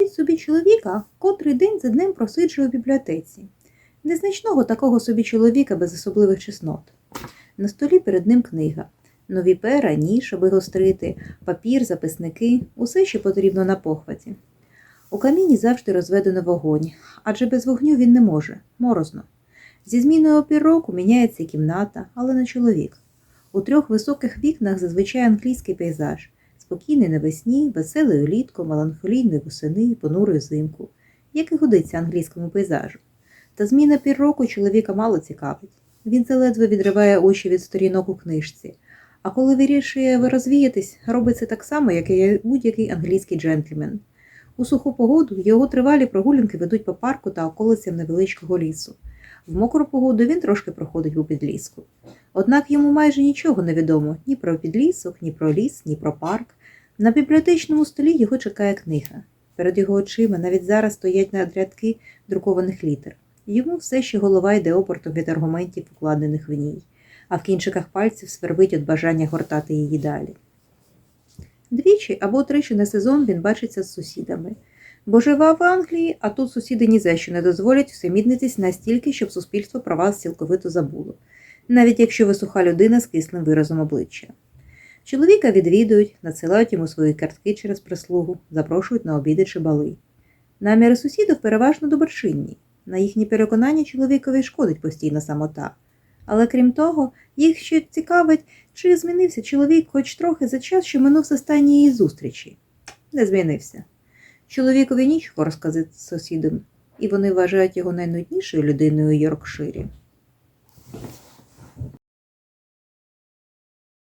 Уявіть собі чоловіка, котрий день за днем просиджує у бібліотеці. Незначного такого собі чоловіка без особливих чеснот. На столі перед ним книга. Нові пера, ніж, аби гострити, папір, записники усе, що потрібно на похваті. У каміні завжди розведено вогонь, адже без вогню він не може, морозно. Зі зміною опір міняється кімната, але не чоловік. У трьох високих вікнах зазвичай англійський пейзаж спокійний навесні, веселий улітку, меланхолійний восени, понурий взимку, як і годиться англійському пейзажу. Та зміна пір року чоловіка мало цікавить. Він заледве відриває очі від сторінок у книжці, а коли вирішує розвіятись, робить це так само, як і будь-який англійський джентльмен. У суху погоду його тривалі прогулянки ведуть по парку та околицям невеличкого лісу. В мокру погоду він трошки проходить у підліску. Однак йому майже нічого не відомо ні про підлісок, ні про ліс, ні про парк. На бібліотечному столі його чекає книга. Перед його очима навіть зараз стоять надрядки друкованих літер. Йому все ще голова йде обертом від аргументів, укладених в ній, а в кінчиках пальців свербить від бажання гортати її далі. Двічі або тричі на сезон він бачиться з сусідами, бо жива в Англії, а тут сусіди ні за що не дозволять усамітнитись настільки, щоб суспільство про вас цілковито забуло, навіть якщо ви суха людина з кислим виразом обличчя. Чоловіка відвідують, надсилають йому свої картки через прислугу, запрошують на обіди чи бали. Наміри сусідів переважно доброчинні. На їхні переконання чоловікові шкодить постійна самота. Але крім того, їх ще цікавить, чи змінився чоловік хоч трохи за час, що минув з останньої зустрічі. Не змінився. Чоловікові нічого розказати сусідам, і вони вважають його найнуднішою людиною у Йоркширі.